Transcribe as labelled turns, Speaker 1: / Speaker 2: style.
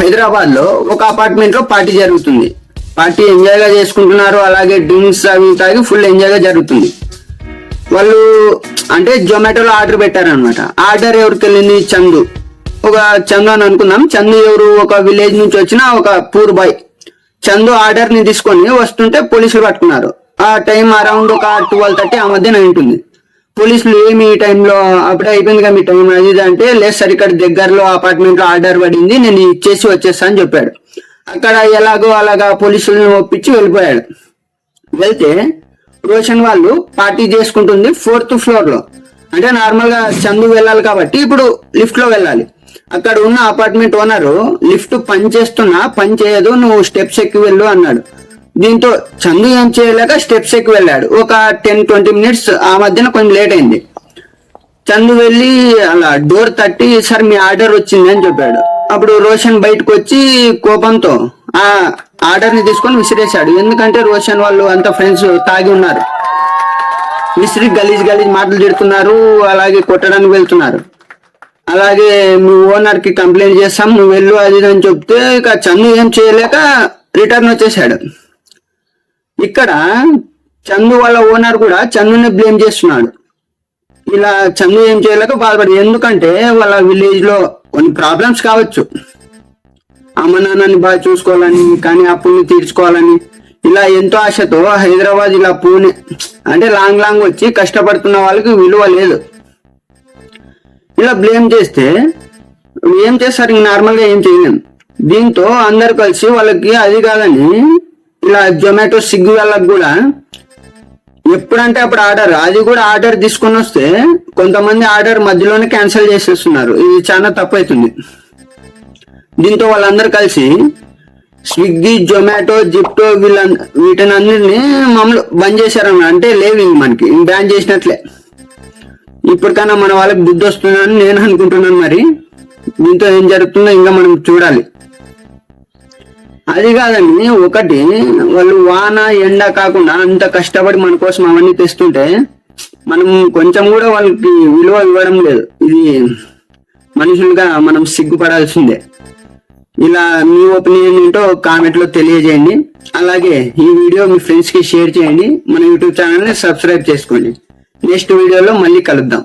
Speaker 1: హైదరాబాద్లో ఒక అపార్ట్మెంట్లో పార్టీ జరుగుతుంది. పార్టీ ఎంజాయ్గా చేసుకుంటున్నారు అలాగే డ్రింక్స్ అవి తాగి ఫుల్ ఎంజాయ్గా జరుగుతుంది. వాళ్ళు అంటే జొమాటోలో ఆర్డర్ పెట్టారనమాట ఆర్డర్ ఎవరికి వెళ్ళింది? చందు. ఒక చందు అని అనుకుందాం. చందు ఎవరు? ఒక విలేజ్ నుంచి వచ్చిన ఒక పూర్ బాయ్. చందు ఆర్డర్ని తీసుకొని వస్తుంటే పోలీసులు పట్టుకున్నారు. ఆ టైం అరౌండ్ ఒక ట్వెల్వ్ థర్టీ ఆ మధ్యన ఉంటుంది పోలీసులు ఏమి ఈ టైంలో అప్పుడే అయిపోయింది కదా మీ టైం అది అంటే లేదు సార్ ఇక్కడ దగ్గరలో అపార్ట్మెంట్లో ఆర్డర్ పడింది నేను ఇచ్చేసి వచ్చేస్తా అని చెప్పాడు. అక్కడ ఎలాగో అలాగా పోలీసులను ఒప్పించి వెళ్ళిపోయాడు. వెళ్తే రోషన్ వాళ్ళు పార్టీ చేసుకుంటుంది ఫోర్త్ ఫ్లోర్లో అంటే నార్మల్గా చందు వెళ్ళాలి కాబట్టి ఇప్పుడు లిఫ్ట్లో వెళ్ళాలి. అక్కడ ఉన్న అపార్ట్మెంట్ ఓనర్ లిఫ్ట్ పని చేస్తున్నా పని చేయదు నువ్వు స్టెప్స్ ఎక్కి వెళ్ళు అన్నాడు. దీంతో చందు ఏం చేయలేక స్టెప్స్ ఎక్కి వెళ్ళాడు. ఒక టెన్ ట్వంటీ మినిట్స్ ఆ మధ్యన కొంచెం లేట్ అయింది. చందు వెళ్ళి అలా డోర్ తట్టి సార్ మీ ఆర్డర్ వచ్చింది అని చెప్పాడు. అప్పుడు రోషన్ బయటకు వచ్చి కోపంతో ఆ ఆర్డర్ని తీసుకొని విసిరేశాడు. ఎందుకంటే రోషన్ వాళ్ళు అంత ఫ్రెండ్స్ తాగి ఉన్నారు. విసిరి గలీజ్ గలీజ్ మాటలు తిడుతున్నారు. అలాగే కొట్టడానికి వెళ్తున్నారు. అలాగే మీ ఓనర్కి కంప్లైంట్ చేస్తాం. నువ్వు వెళ్ళు అది అని చెప్తే ఇక చందు ఏం చేయలేక రిటర్న్ వచ్చేసాడు ఇక్కడ చందు వాళ్ళ ఓనర్ కూడా చందుని బ్లేమ్ చేస్తున్నాడు. ఇలా చందు ఏం చేయలేక బాధపడదు ఎందుకంటే వాళ్ళ విలేజ్లో కొన్ని ప్రాబ్లమ్స్ కావచ్చు. అమ్మ నాన్నని బాగా చూసుకోవాలని కానీ అప్పుల్ని తీర్చుకోవాలని ఇలా ఎంతో ఆశతో హైదరాబాద్ ఇలా పూణే అంటే లాంగ్ లాంగ్ వచ్చి కష్టపడుతున్న వాళ్ళకి విలువ లేదు. ఇలా బ్లేమ్ చేస్తే ఏం చేస్తారు? నార్మల్గా ఏం చేయలేం. దీంతో అందరు కలిసి వాళ్ళకి అది కాదని ఇలా జొమాటో స్విగ్గీ వాళ్ళకి కూడా ఎప్పుడంటే అప్పుడు ఆర్డర్ అది కూడా ఆర్డర్ తీసుకొని వస్తే కొంతమంది ఆర్డర్ మధ్యలోనే క్యాన్సిల్ చేసేస్తున్నారు. ఇది చాలా తప్పు అవుతుంది దీంతో వాళ్ళందరూ కలిసి స్విగ్గీ జొమాటో జిప్టో వీళ్ళ వీటిని అందరినీ మమ్మల్ని బంద్ చేశారన్నమాట. అంటే లేవు ఇంక మనకి. బ్యాన్ చేసినట్లే. ఇప్పటికైనా మన వాళ్ళకి బుద్ధి వస్తుందని నేను అనుకుంటున్నాను మరి. దీంతో ఏం జరుగుతుందో ఇంకా మనం చూడాలి. అది కాదండి ఒకటి వాళ్ళు వాన ఎండ కాకుండా అంత కష్టపడి మన కోసం అవన్నీ తెస్తుంటే మనం కొంచెం కూడా వాళ్ళకి విలువ ఇవ్వడం లేదు. ఇది మనుషులుగా మనం సిగ్గుపడాల్సిందే. ఇలా మీ ఒపీనియన్ ఏంటో కామెంట్లో తెలియజేయండి. అలాగే ఈ వీడియో మీ ఫ్రెండ్స్కి షేర్ చేయండి. మన యూట్యూబ్ ఛానల్ని సబ్స్క్రైబ్ చేసుకోండి. నెక్స్ట్ వీడియోలో మళ్ళీ కలుద్దాం.